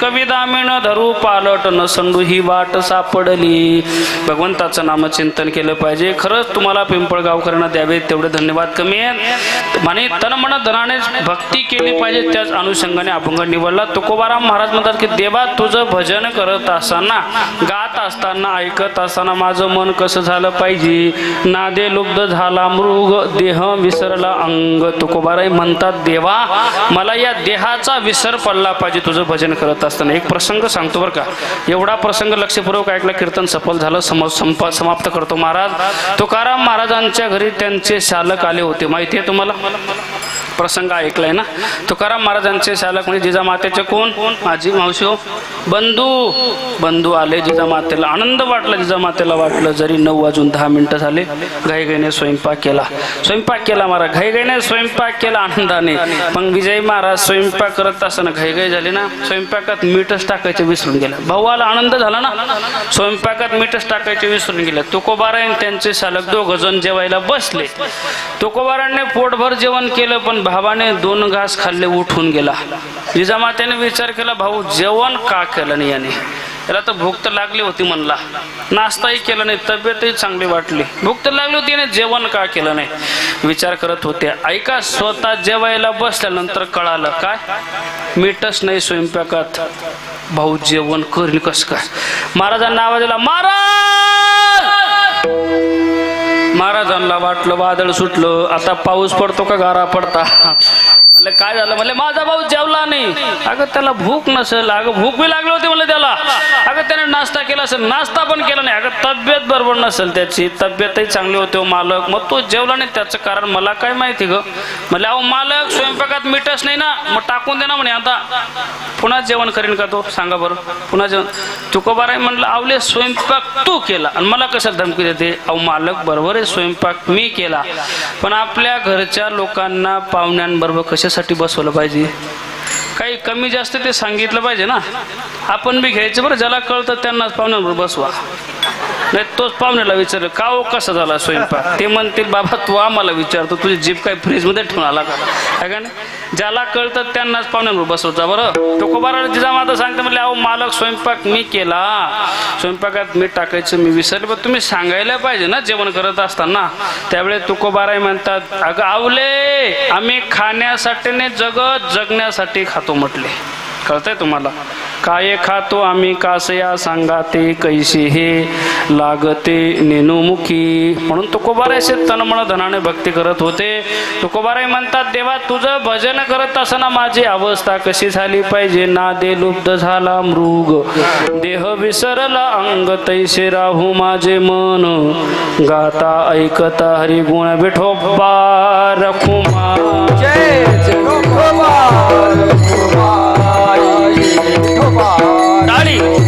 कविदामिन धरू पालट नसंडू ही वाट सापडली. भगवंताचं नामचिंतन केलं पाहिजे. खरंच तुम्हाला पिंपळगावकरांना द्यावे तेवढे धन्यवाद कमी आहेत. म्हणे तन धनाने भक्ती केली पाहिजे त्याच अनुषंगाने अभंग निवडला. तुकोबाराम महाराज म्हणतात की देवा तुझं भजन करत असताना गात असताना ऐकत असताना माझं मन कसं झालं पाहिजे? नादे लुब्ध झाला मृग देह विसरला अंग. तुकोबाराही म्हणतात देवा मला या देहाचा विसर पडला पाहिजे. तुझं भजन करत असताना एक प्रसंग सांगतो बरं का. एवढा प्रसंग लक्षपूर्वक ऐकला कीर्तन सफल झालं सम संप समाप्त करतो महाराज. तुकाराम महाराजांच्या घरी त्यांचे शालक आले होते. माहिती आहे तुम्हाला? प्रसंग ऐकलाय ना? तुकाराम महाराजांचे शालक म्हणजे जिजामातेचे कोण? माझी मावशी हो. बंधू बंधू आले जिजामातेला. आनंद वाटला जिजामातेला वाटलं. जरी नऊ वाजून दहा मिनिटं झाले घाईघाईने स्वयंपाक केला. स्वयंपाक केला महाराज घाईघाईने स्वयंपाक केला आनंदाने. मग विजय महाराज स्वयंपाक करत असताना घाईघाई झाली ना स्वयंपाकात मीठच टाकायचे विसरून गेला. भाऊला आनंद झाला ना? स्वयंपाकात मीठच टाकायचे विसरून गेले. तुकोबारायन त्यांचे शालक दोघ जण जेवायला बसले. तुकोबारांनी पोटभर जेवण केलं पण भावाने दोन घास खाल्ले उठून गेला. जिजामात्याने विचार केला भाऊ जेवण का केलं नाही याने? याला तर भूक तर लागली होती म्हणला. नाश्ताही केला नाही तब्येतही चांगली वाटली. भूक तर लागली होती याने जेवण का केलं नाही? विचार करत होते. ऐका स्वतः जेवायला बसल्यानंतर कळालं काय? मीठच नाही स्वयंपाकात. भाऊ जेवण करील कस काय? महाराजांना आवाज दिला महाराज! महाराजांना वाटलं वादळ सुटलं. आता पाऊस पडतो का गारा पडता? म्हटलं काय झालं? म्हटलं माझा भाऊ जेवला नाही. अगं त्याला भूक नसेल. अगं भूक बी लागली होती म्हणलं त्याला. अगं त्याने नाश्ता केला असेल नाश्ता पण केला नाही. अगं तब्येत बरोबर नसेल त्याची. तब्येतही चांगली होती हो, मालक. मग तो जेवला नाही. त्याचं कारण मला काय माहिती ग? म्हटलं अहो मालक स्वयंपाकात मीठच नाही ना. मग टाकून दे ना म्हणे आता. पुन्हा जेवण करीन का तो? सांगा बरं. पुन्हा जेवण. तुकोबाराय म्हणलं आवले स्वयंपाक तू केला. आणि मला कशाला धमकी देते? अहो मालक बरोबर आहे स्वयंपाक मी केला. पण आपल्या घरच्या लोकांना पाहुण्यांबरोबर कसे कशासाठी बसवलं पाहिजे. काही कमी जास्त ते सांगितलं पाहिजे ना. आपण बी घ्यायचं बरं ज्याला कळतं त्यांनाच पाहुण्यांवर बसवा. नाही तोच पाहुण्याला विचारलं का ओ कसा झाला स्वयंपाक? ते म्हणतील बाबा तू आम्हाला विचारतो तुझी जीप काय फ्रीजमध्ये ठेवून आला का? है का नाही? ज्याला कळतं त्यांनाच पाहुण्यांवर बसवता बरं. टोकोबारा जिजा माता सांगते म्हणजे अहो मालक स्वयंपाक मी केला. स्वयंपाकात मीठ टाकायचं मी विसरले. पण तुम्ही सांगायला पाहिजे ना जेवण करत असताना. त्यावेळेस तुकोबाराय म्हणतात अगं आवले आम्ही खाण्यासाठी नाही जगत जगण्यासाठी खातो. म्हटले कळतंय तुम्हाला? काय खातो आम्ही कासया सांगाते कैसे हे लागते नेनुमुखी म्हणून तुकोबारायचे तनमन धनाने भक्ती करत होते. तुकोबाराय म्हणतात देवा तुझं भजन करत असताना माझी अवस्था कशी झाली पाहिजे? ना दे लुब्ध झाला मृग. देह विसरला अंग तैसे राहू माझे मन. गाता ऐकता हरी गुण विठोबा रखुमा. जय जय Hey!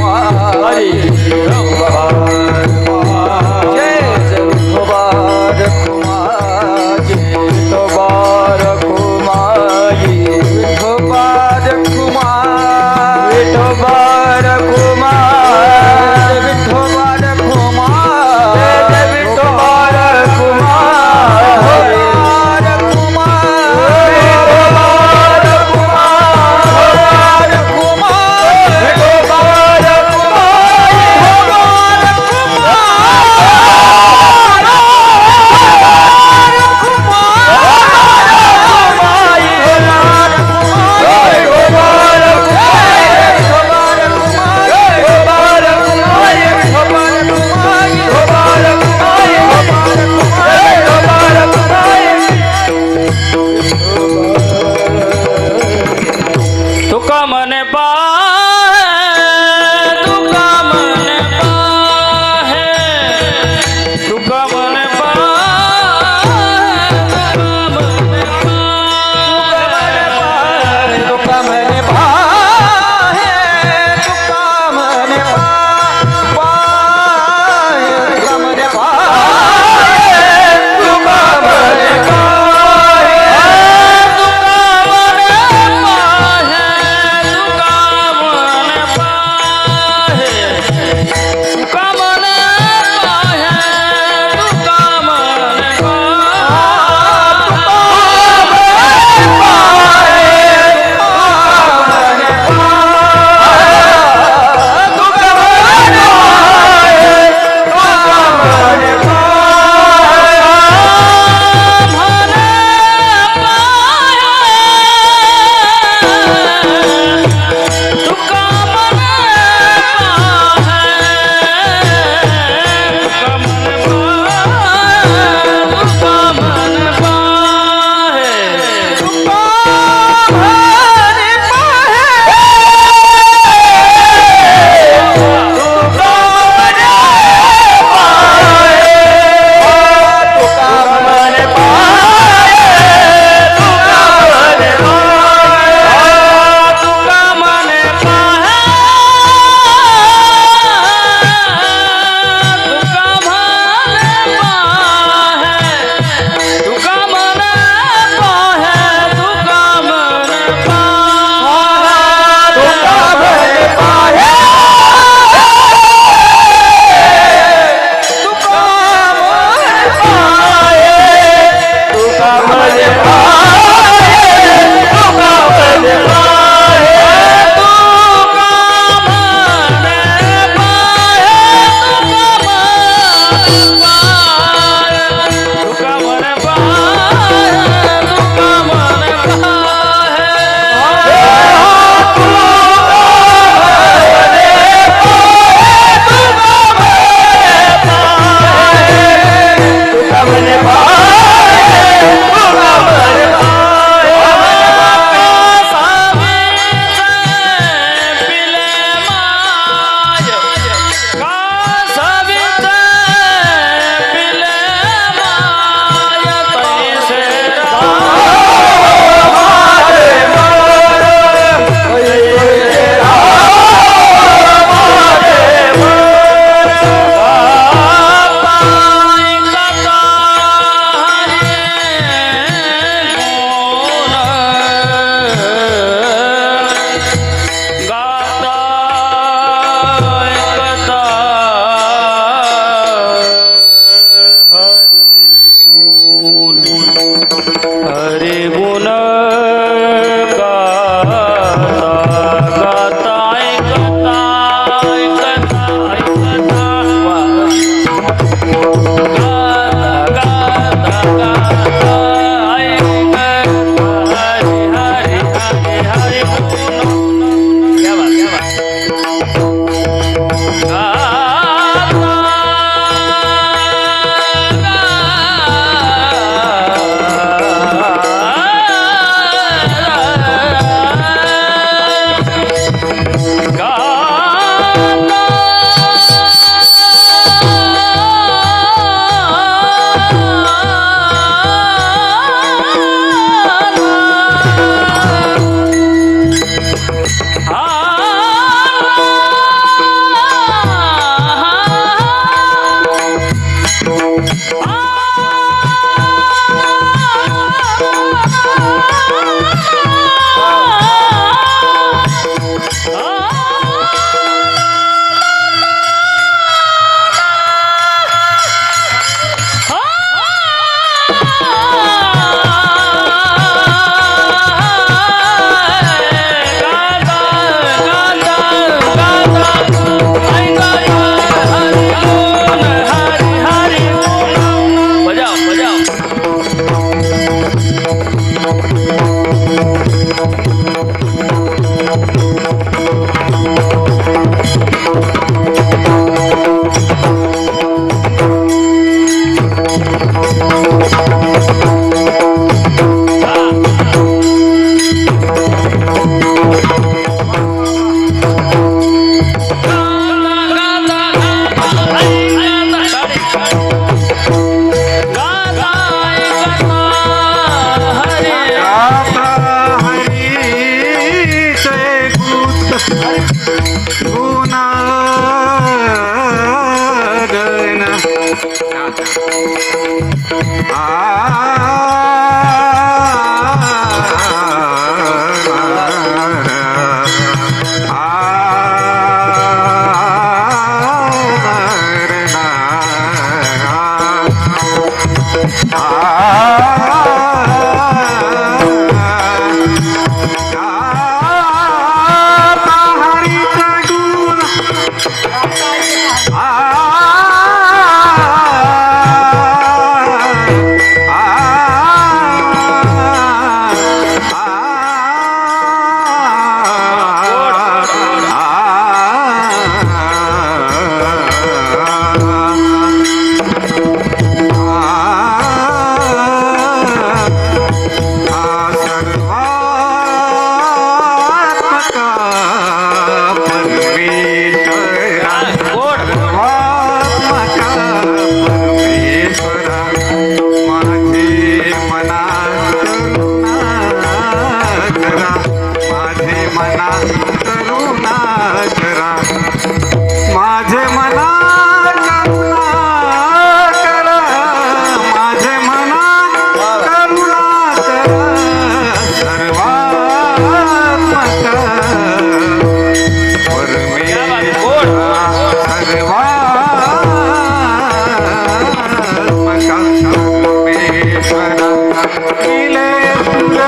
हरे गुण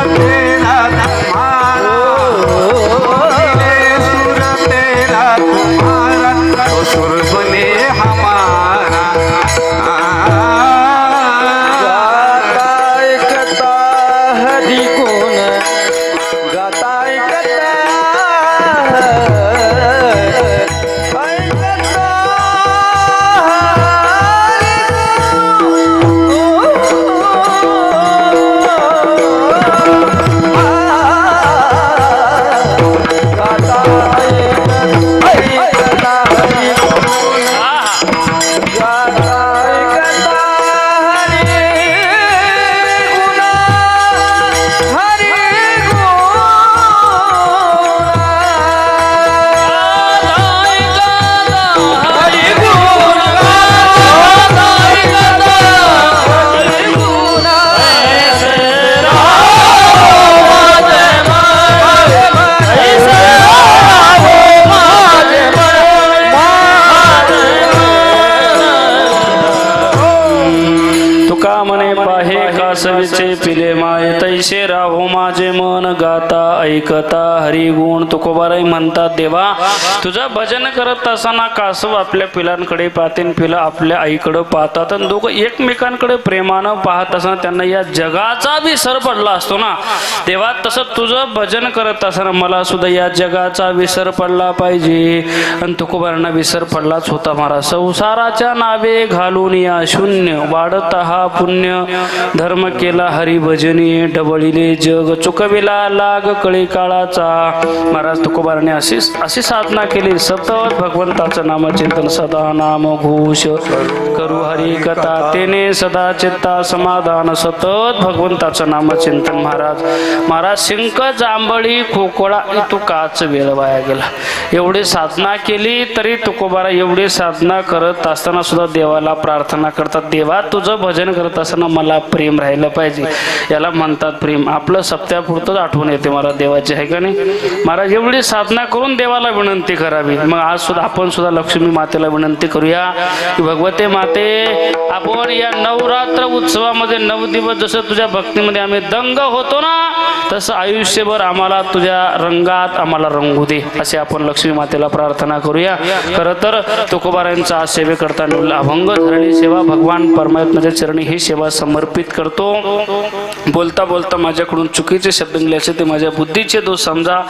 Happy तुकोबाराई म्हणतात देवा तुझा भजन करत असताना कासव आपल्या पिलांकडे पाहते पिलं आपल्या आईकडे पाहतात. आणि दोघं एकमेकांकडे प्रेमानं पाहत असताना त्यांना या जगाचा बी सर पडला असतो ना. तेव्हा तसं तुझं भजन करत असताना मला सुद्धा या जगाचा विसर पडला पाहिजे. आणि तुकोबारांना विसर पडलाच होता महाराज संसाराच्या नावे घालून या शून्य वाढत हा पुण्य. धर्म केला हरिभजनी डबळीले जग. चुकविला लाग कळी काळाचा. महाराज तुकोबाराने अशी अशी साधना केली. सतत भगवंताचं नामचिंतन सदा नाम घोष करू हरी कथा. तेने सदा चित्ता समाधान. सतत भगवंताचं नामचिंतन महाराज. महाराज शिंक जांभळी खोकोळा तू काच वेळ वाया गेला. एवढी साधना केली तरी तुकोबारा एवढी साधना करत असताना सुद्धा देवाला प्रार्थना करतात. देवा तुझं भजन करत असताना मला प्रेम राहिलं पाहिजे. याला म्हणतात प्रेम. आपलं सप्त्यापुरतंच आठवण येते मला देवाची आहे का नाही? महाराज एवढी साधना करून देवाला विनंती करावी. मग आज सुद्धा आपण सुद्धा लक्ष्मी मातेला विनंती करूया की भगवते माते आपण या नवरात्र उत्सवामध्ये नऊ दिवस जसं तुझ्या भक्तीमध्ये आम्ही दंग होतो ना तसं आयुष्यभर आम्हाला तुझ्या रंगात आम्हाला रंगू दे असे आपण लक्ष्मी मातेला प्रार्थना करूया. खरं तर तुकोबारांचा आज सेवे करताना अभंग धरणी सेवा भगवान परमात्म्याच्या चरणी ही सेवा समर्पित करतो. बोलता बोलता माझ्याकडून चुकीचे शब्द निघाले असेल ते माझ्या बुद्धीचे दोष समजा.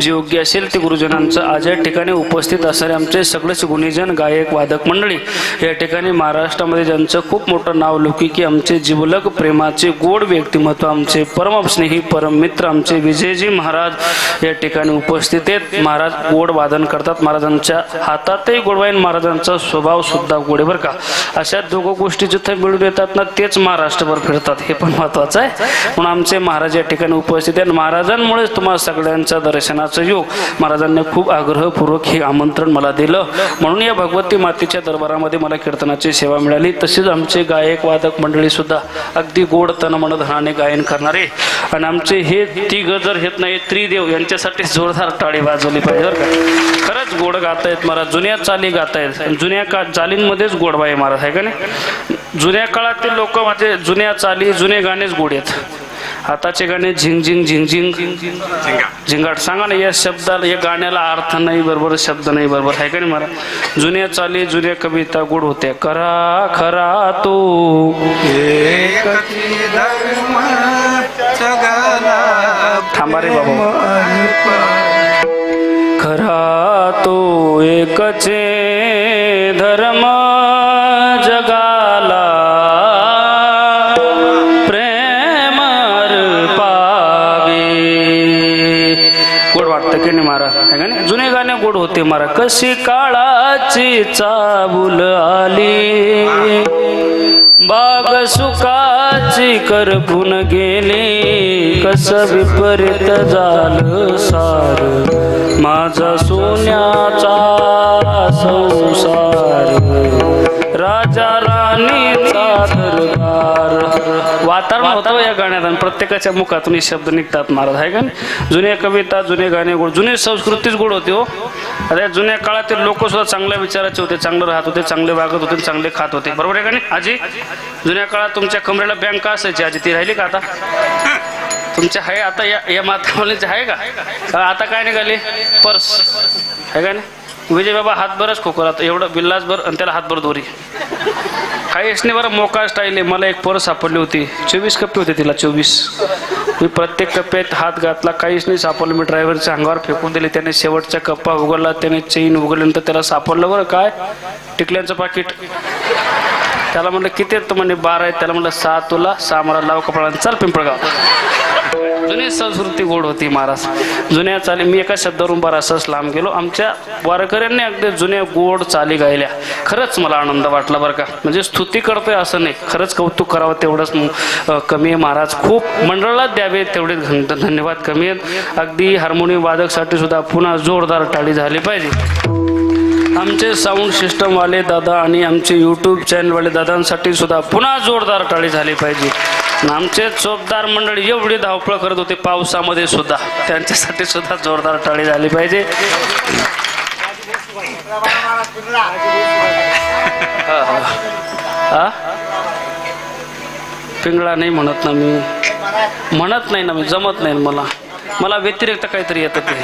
जे योग्य असेल ते गुरुजनांचं आज या ठिकाणी उपस्थित असणारे आमचे सगळेच गुणीजन गायक वादक मंडळी या ठिकाणी महाराष्ट्रामध्ये ज्यांचं खूप मोठं नाव लौकिकी आमचे जिवलक प्रेमाचे गोड व्यक्तिमत्व आमचे परमस्नेही परममित्र आमचे विजयजी महाराज या ठिकाणी उपस्थित आहेत. महाराज गोड वादन करतात. महाराजांच्या हातातही गोडवाईन महाराजांचा स्वभाव सुद्धा गोडे बरं का. अशा दोघं गोष्टी जिथे मिळून येतात ना तेच महाराष्ट्रभर फिरतात. हे पण महत्वाचं आहे. म्हणून आमचे महाराज या ठिकाणी उपस्थित आहेत. महाराजांमुळेच तुम्हाला सगळ्यांच्या दर्शनाचं योग महाराजांनी खूप आग्रह पूर्वक हे आमंत्रण मला दिलं. म्हणून या भगवती मातेच्या दरबारामध्ये मला कीर्तनाची सेवा मिळाली. तसेच आमचे गायक वादक मंडळी सुद्धा अगदी गोड तन मनधनाने गायन करणारे. आणि आमचे हे तिघ जर हेत नाही त्रिदेव यांच्यासाठी जोरदार टाळी वाजवली पाहिजे बरं का? खरंच गोड गातायत महाराज. जुन्या चाली गातायत जुन्या का चालींमध्येच गोडवा आहे महाराज आहे का नाही? जुन्या काळातील लोक म्हणजे जुन्या चाली जुने गाणेच गोड आहेत. आताचे गाणे झिंग झिंग झिंग झिंग. झिंगाट. सांगा ना या शब्दाला या गाण्याला अर्थ नाही बरोबर शब्द नाही बरोबर. आहे का नाही मला जुन्या चाली जुन्या कविता गोड होत्या. करा खरा तो. एकची धर्म जगाला थांबा रे बाबा. खरा तो एकचे का गाणे गोड होते मारा. कशी काळाची चाबुल आली? बाग सुखाची करपून गेली. कस विपरीत झालं सार? माझा सोन्याचा संसार. राजा राणीचा वातावरण होतं या गाण्यात आणि प्रत्येकाच्या मुखातून हे शब्द निघतात महाराज आहे का नाही? जुन्या कविता जुने गाणे गोड जुनी संस्कृतीच गोड होती हो. आता या जुन्या काळातील लोक सुद्धा चांगल्या विचाराचे होते चांगले राहत होते चांगले वागत होते चांगले खात होते. बरोबर आहे का नाही? आजी जुन्या काळात तुमच्या कमरेला बँक असायची आजी ती राहिली का आता? तुमच्या आहे आता या या मातावलीचे आहे का का? आता काय निघाली? पर्स. आहे का नाही? विजय बाबा हातभरच खोकरात एवढं बिल्लासभर आणि त्याला हातभर दोरी. काहीच नाही बरं मोका स्टाईल आहे. मला एक परस सापडली होती. चोवीस कप्पे होते तिला चोवीस. मी प्रत्येक कप्प्यात हात घातला. काहीच नाही सापडलं. मी ड्रायव्हरच्या अंगावर फेकून दिले. त्याने शेवटचा कप्पा उघडला. त्याने चेन उघडल्यानंतर त्याला सापडलं बरं. काय? टिकल्यांचं पाकिट. त्याला म्हणलं किती आहेत? तर म्हणे बारा आहे त्याला म्हणलं सहा तुला सहा मला लाव कपडा चल पिंपळगाव. जुनी संस्कृती गोड होती महाराज. जुन्या चाली मी एका शब्दावरून बराचसाच लांब गेलो. आमच्या वारकऱ्यांनी अगदी जुन्या गोड चाली गायल्या. खरंच मला आनंद वाटला बरं का. म्हणजे स्तुती करतोय असं नाही. खरंच कौतुक करावं तेवढंच कमी आहे महाराज. खूप मंडळात द्यावे तेवढे धन- धन्यवाद कमी आहेत. अगदी हार्मोनियम वादकसाठी सुद्धा पुन्हा जोरदार टाळी झाली पाहिजे. आमचे साऊंड सिस्टमवाले दादा आणि आमचे यूट्यूब चॅनलवाले दादांसाठी सुद्धा पुन्हा जोरदार टाळी झाली पाहिजे. आमचे चोपदार मंडळ एवढी धावपळ करत होते पावसामध्ये सुद्धा. त्यांच्यासाठी सुद्धा जोरदार टाळी झाली पाहिजे. पिंगळा नाही म्हणत ना मी. म्हणत नाही ना मी जमत नाही मला. मला व्यतिरिक्त काहीतरी येतं ते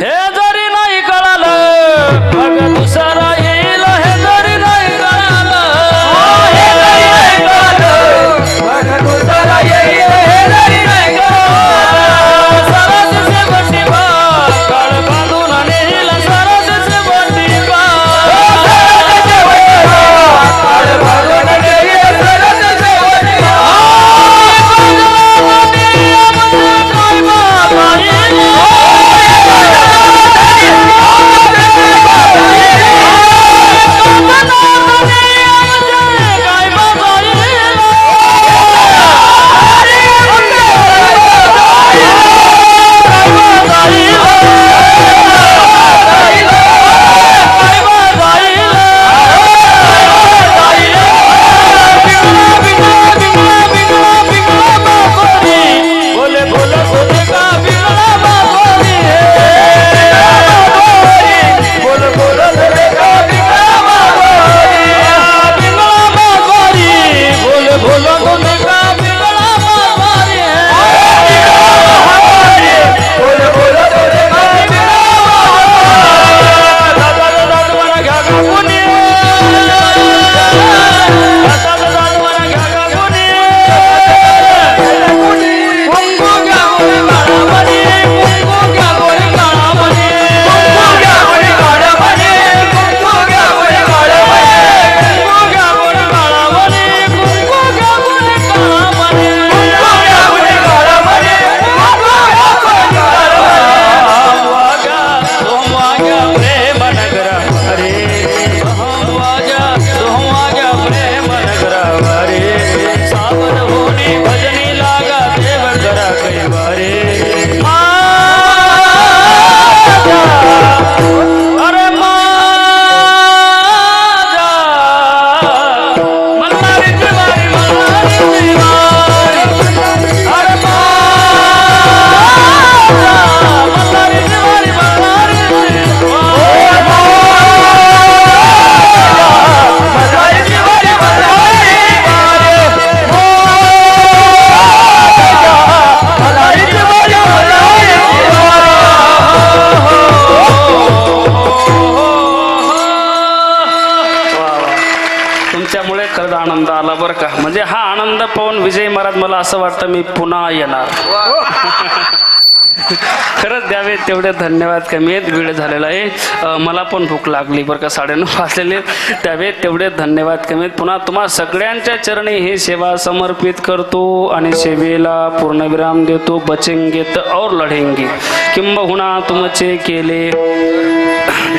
हे जरी नाही कळालं दुसरा असं वाटतं मी पुन्हा येणार. खरंच द्यावे तेवढे धन्यवाद कमी आहेत. वेळ झालेला आहे. मला पण भूक लागली बरं का साडेनऊ वाजलेले त्यावे तेवढे धन्यवाद कमी आहेत. पुन्हा तुम्हा सगळ्यांच्या चरणी ही सेवा समर्पित करतो आणि सेवेला पूर्णविराम देतो. बचेंगे तर और लढेंगे. किंबहुना तुमचे केले.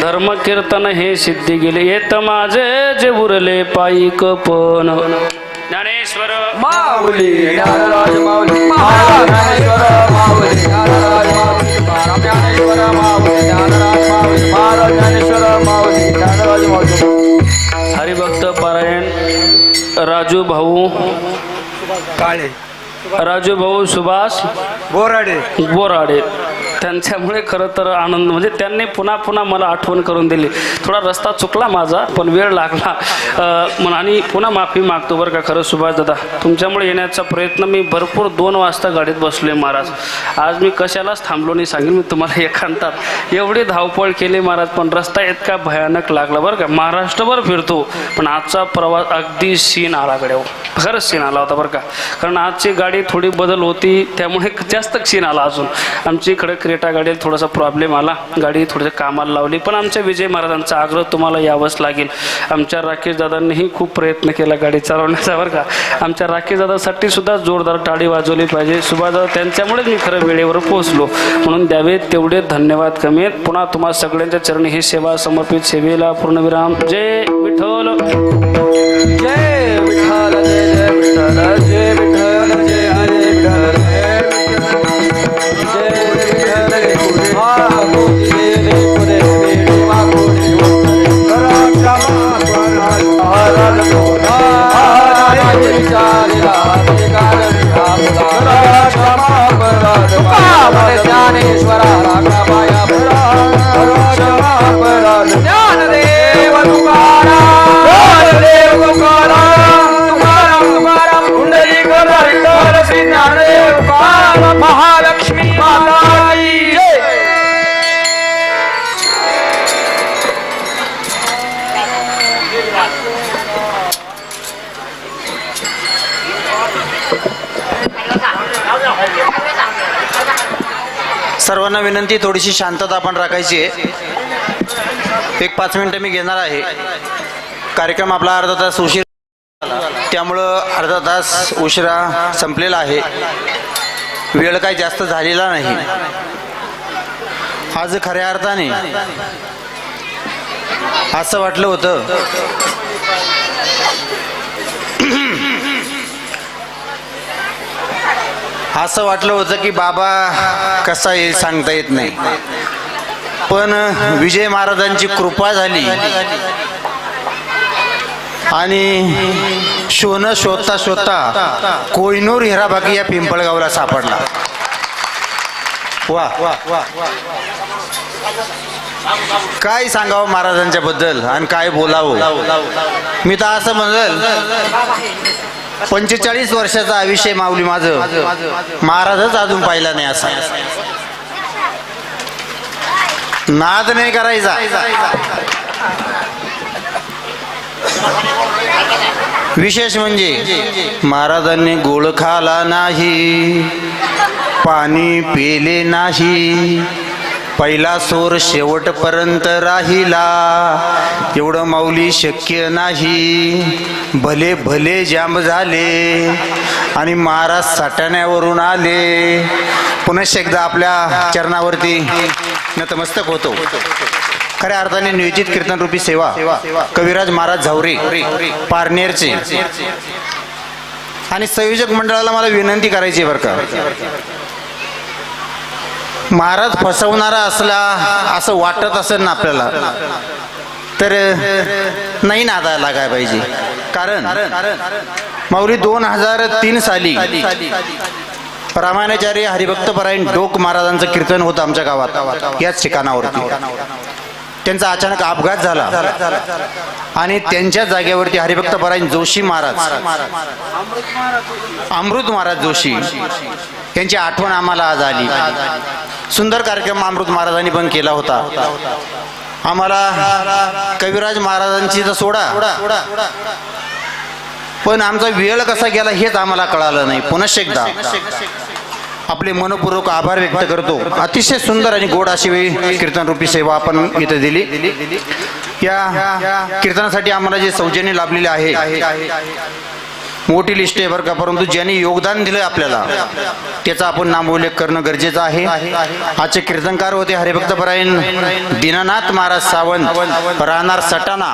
धर्म कीर्तन हे सिद्धी गेले. येत माझे जे उरले पायी पण ज्ञानेश्वर। माऊली ज्ञानराज माऊली ज्ञानेश्वर माऊली ज्ञानराज माऊली ज्ञानेश्वर माऊली ज्ञानराज माऊली महाराज ज्ञानेश्वर माऊली ज्ञानराज माऊली. हरिभक्त पारायण राजू भाऊ काळे राजू भाऊ सुभाष बोराडे. बोराडे. त्यांच्यामुळे खरं तर आनंद म्हणजे त्यांनी पुन्हा पुन्हा मला आठवण करून दिली. थोडा रस्ता चुकला माझा पण वेळ लागला. आणि पुन्हा माफी मागतो बरं का खरं सुभाष दादा. तुमच्यामुळे येण्याचा प्रयत्न मी भरपूर दोन वाजता गाडीत बसलोय महाराज. आज मी कशालाच थांबलो नाही सांगेन मी तुम्हाला एकांतात. एवढी धावपळ केली महाराज पण रस्ता इतका भयानक लागला बरं का. महाराष्ट्रभर फिरतो पण आजचा प्रवास अगदी सीन आला गड्यावर खरंच सीन आला होता बरं का. कारण आजची गाडी थोडी बदल होती त्यामुळे जास्त सीन आला अजून. आमची इकडे क्रेटा गाडीला थोडासा प्रॉब्लेम आला. गाडी थोडंसं कामाला लावली. पण आमच्या विजय महाराजांचा आग्रह तुम्हाला यावंच लागेल. आमच्या राकेश दादांनीही खूप प्रयत्न केला गाडी चालवण्याचा बरं का. आमच्या राकेश दादासाठी सुद्धा जोरदार टाळी वाजवली पाहिजे. सुभाष त्यांच्यामुळेच मी खरं वेळेवर पोहोचलो. म्हणून द्यावे तेवढे धन्यवाद कमी आहेत पुन्हा तुम्हा सगळ्यांच्या चरणी ही सेवा समर्पित सेवेला पूर्णविराम. जय विठ्ठल. जय ज्ञानेश्वरा रामाया भरा विनंती थोडीशी शांतता आपण राखायची आहे. एक पाच मिनिटं मी घेणार आहे. कार्यक्रम आपला अर्धा तास उशीर त्यामुळं अर्धा तास उशिरा संपलेला आहे. वेळ काही जास्त झालेला नाही. आज खऱ्या अर्थाने असं वाटलं होतं. असं वाटलं होतं की बाबा कसा येईल सांगता येत नाही. पण विजय महाराजांची कृपा झाली. आणि शोनं शोधता शोधता कोयनूर हिराबाकी या पिंपळगावला सापडला. वा वा वा काय सांगावं महाराजांच्या बद्दल आणि काय बोलावं? मी तर असं म्हणल पंचेचाळीस वर्षाचा आयुष्य माऊली माझं. महाराजच अजून पाहिला नाही असा. नाद नाही करायचा. विशेष म्हणजे महाराजांनी गोळ खाला नाही पाणी पेले नाही पहिला सूर शेवटपर्यंत राहिला. एवढं माऊली शक्य नाही. भले भले जाम झाले आणि महाराज साठाण्यावरून आले. पुनश्च एकदा आपल्या चरणावरती नतमस्तक होतो. खऱ्या अर्थाने नियोजित कीर्तन रूपी सेवा कविराज महाराज झावरे पारनेरचे. आणि संयोजक मंडळाला मला विनंती करायची आहे बरं का? महाराज फसवणारा असला असं वाटत असेल ना आपल्याला तर नाही नादा लागाय पाहिजे. कारण माऊली दोन हजार तीन साली रामायणाचार्य हरिभक्तपरायण डोक महाराजांचं कीर्तन होतं आमच्या गावात याच ठिकाणावरती. त्यांचा अचानक अपघात झाला. आणि त्यांच्या जागेवरती हरिभक्तपरायण जोशी महाराज अमृत महाराज जोशी यांची आठवण आम्हाला आज आली. सुंदर कार्यक्रम अमृत महाराजांनी पण केला होता. आम्हाला कविराज महाराजांची तर सोडा. पण आमचा वेळ कसा गेला हेच आम्हाला कळालं नाही. पुनश्च एकदा आपले मनपूर्वक आभार व्यक्त करतो. अतिशय सुंदर आणि गोड अशी वेळी कीर्तन रूपी सेवा आपण इथे दिली. या कीर्तनासाठी आम्हाला जे सौजन्य लाभलेले आहे मोठी लिस्ट आहे बरं का. परंतु ज्यांनी योगदान दिलं आपल्याला त्याचा आपण नामोल्लेख करणं गरजेचं आहे. आजचे कीर्तनकार होते हरिभक्त परायण दीनानाथ महाराज सावंत. राहणार सटाणा.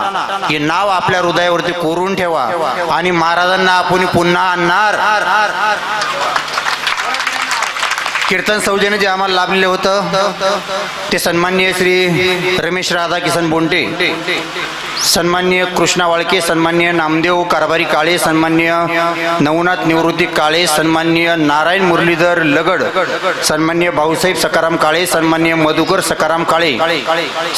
हे नाव आपल्या हृदयावरती कोरून ठेवा. आणि महाराजांना आपण पुन्हा आणणार. कीर्तन सौजन्य जे आम्हाला लाभलेलं होतं ते सन्माननीय श्री रमेश राधा किसन बोंटे सन्मान्य कृष्णा वाळके सन्मान्य नामदेव कारभारी काळे सन्मान्य नवनाथ निवृत्ती काळे सन्मान्य नारायण मुरलीधर लगड सन्मान्य भाऊसाहेब सकाराम काळे सन्मान्य मधुकर सकाराम काळे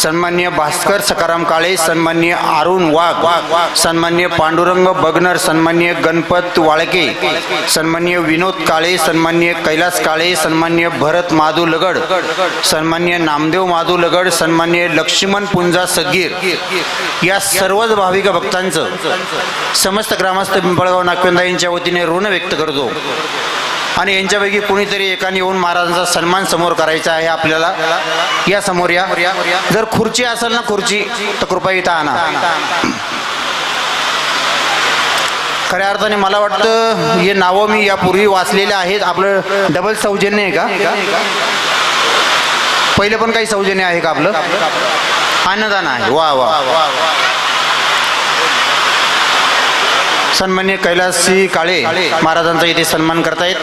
सन्मान्य भास्कर सकाराम काळे सन्मान्य अरुण वाघ सन्मान्य पांडुरंग बगनर सन्मान्य गणपत वाळके सन्मान्य विनोद काळे सन्मान्य कैलास काळे सन्मान्य भरत माधू लगड सन्मान्य नामदेव माधू लगड सन्मान्य लक्ष्मण पुंजा सगीर या सर्वच भाविक भक्तांचं समस्त ग्रामस्थ पिंपळगाव नागपेंदा यांच्या वतीने ऋण व्यक्त करतो. आणि यांच्यापैकी कोणीतरी एकाने येऊन महाराजांचा सन्मान समोर करायचा आहे आपल्याला. या समोर या. जर खुर्ची असेल ना खुर्ची तर कृपा इथं आणा. खऱ्या अर्थाने मला वाटतं हे नावं मी यापूर्वी वाचलेले आहेत. आपलं डबल सौजन्य आहे का? पहिले पण काही सौजन्य आहे का आपलं? अन्नदान आहे. वा वा सन्मान्य कैलासी काळे महाराजांचा इथे सन्मान करतायत.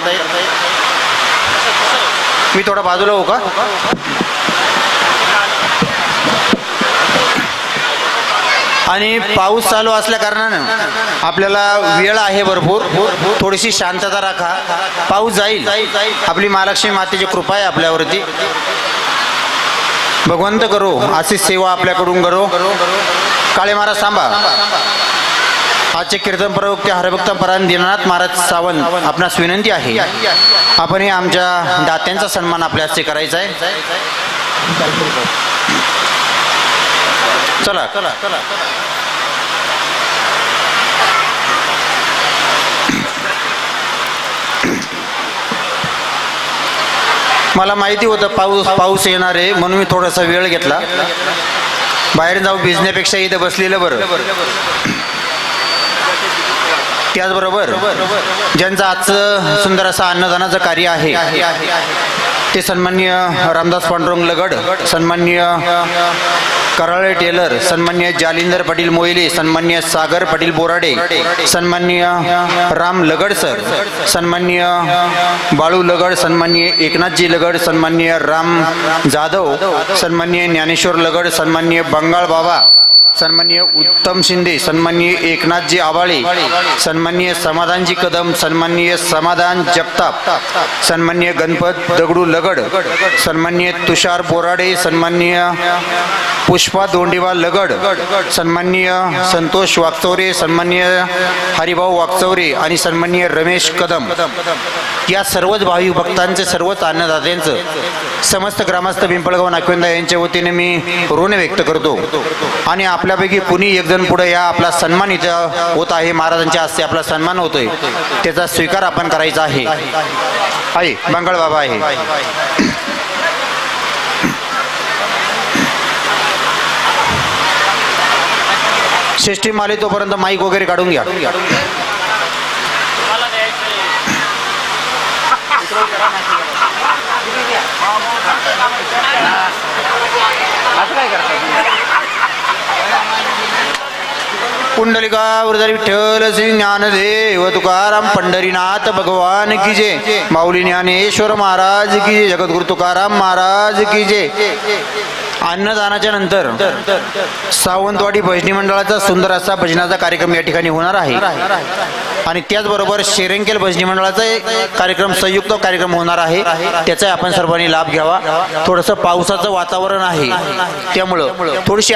मी थोडा बाजूला हो का? आणि पाऊस चालू असल्या कारणानं आपल्याला वेळ आहे भरपूर. थोडीशी शांतता राखा. पाऊस जाईल. आपली महालक्ष्मी मातेची कृपा आहे आपल्यावरती. भगवंत करो अशी सेवा आपल्याकडून करो. काळे महाराज सांभा आजचे कीर्तन प्रवक्ते हरभक्त परायण दीनानाथ महाराज सावंत आपणास विनंती आहे. आपण हे आमच्या दात्यांचा सन्मान आपल्या हस्ते करायचा आहे. चला चला. मला माहिती होतं पाऊस पाऊस येणार आहे म्हणून मी थोडासा वेळ घेतला. बाहेर जाऊ भिजण्यापेक्षा इथं बसलेलं बरं. त्याचबरोबर ज्यांचं आजचं सुंदर असं अन्नदानाचं कार्य आहे ते सन्मान्य रामदास पांडुरंग लगड सन्मान्य कराळे टेलर सन्मान्य जालिंदर पाटील मोहिले सन्मान्य सागर पाटील बोराडे सन्मान्य राम लगड सर सन्मान्य बाळू लगड सन्मान्य एकनाथजी लगड सन्मान्य राम जाधव सन्मान्य ज्ञानेश्वर लगड सन्मान्य बंगाळ बाबा सन्माननीय उत्तम शिंदे सन्माननीय एकनाथजी आबाळे सन्माननीय समाधानजी कदम सन्माननीय समाधान जगताप सन्माननीय गणपत दगडू लगड सन्माननीय तुषार बोराडे सन्माननीय पुष्पा दोंडीवा लगड सन्माननीय संतोष वागचौरे सन्माननीय हरिभाऊ वागचौरे आणि सन्माननीय रमेश कदम. या सर्वच भाविक भक्तांचे सर्वच अन्नदात्यांचं समस्त ग्रामस्थ पिंपळगाव नाकविंदा यांच्या वतीने मी ऋण व्यक्त करतो. आणि आपल्यापैकी कुणी एक जण पुढे या आपला सन्मान इथं होत आहे महाराजांच्या हस्ते आपला सन्मान होतोय. त्याचा स्वीकार आपण करायचा आहे. आहे मंगळ बाबा आहे. सिस्टीम माले तोपर्यंत माईक वगैरे काढून घ्या. पुंडलिका वृदरी विठ्ठल श्री ज्ञानदेव तुकाराम पंढरीनाथ भगवान की जय. माऊली ज्ञानेश्वर महाराज की जय. जगद्गुरु तुकाराम महाराज की जय. अन्नदानाच्या नंतर सावंतवाडी भजनी मंडळाचा सुंदर असा भजनाचा कार्यक्रम या ठिकाणी होणार आहे. आणि त्याचबरोबर शेरेंकेल भजनी मंडळाचा एक कार्यक्रम संयुक्त कार्यक्रम होणार आहे. त्याचा आपण सर्वांनी लाभ घ्यावा. थोडंसं पावसाचं वातावरण आहे. त्यामुळं थोडीशी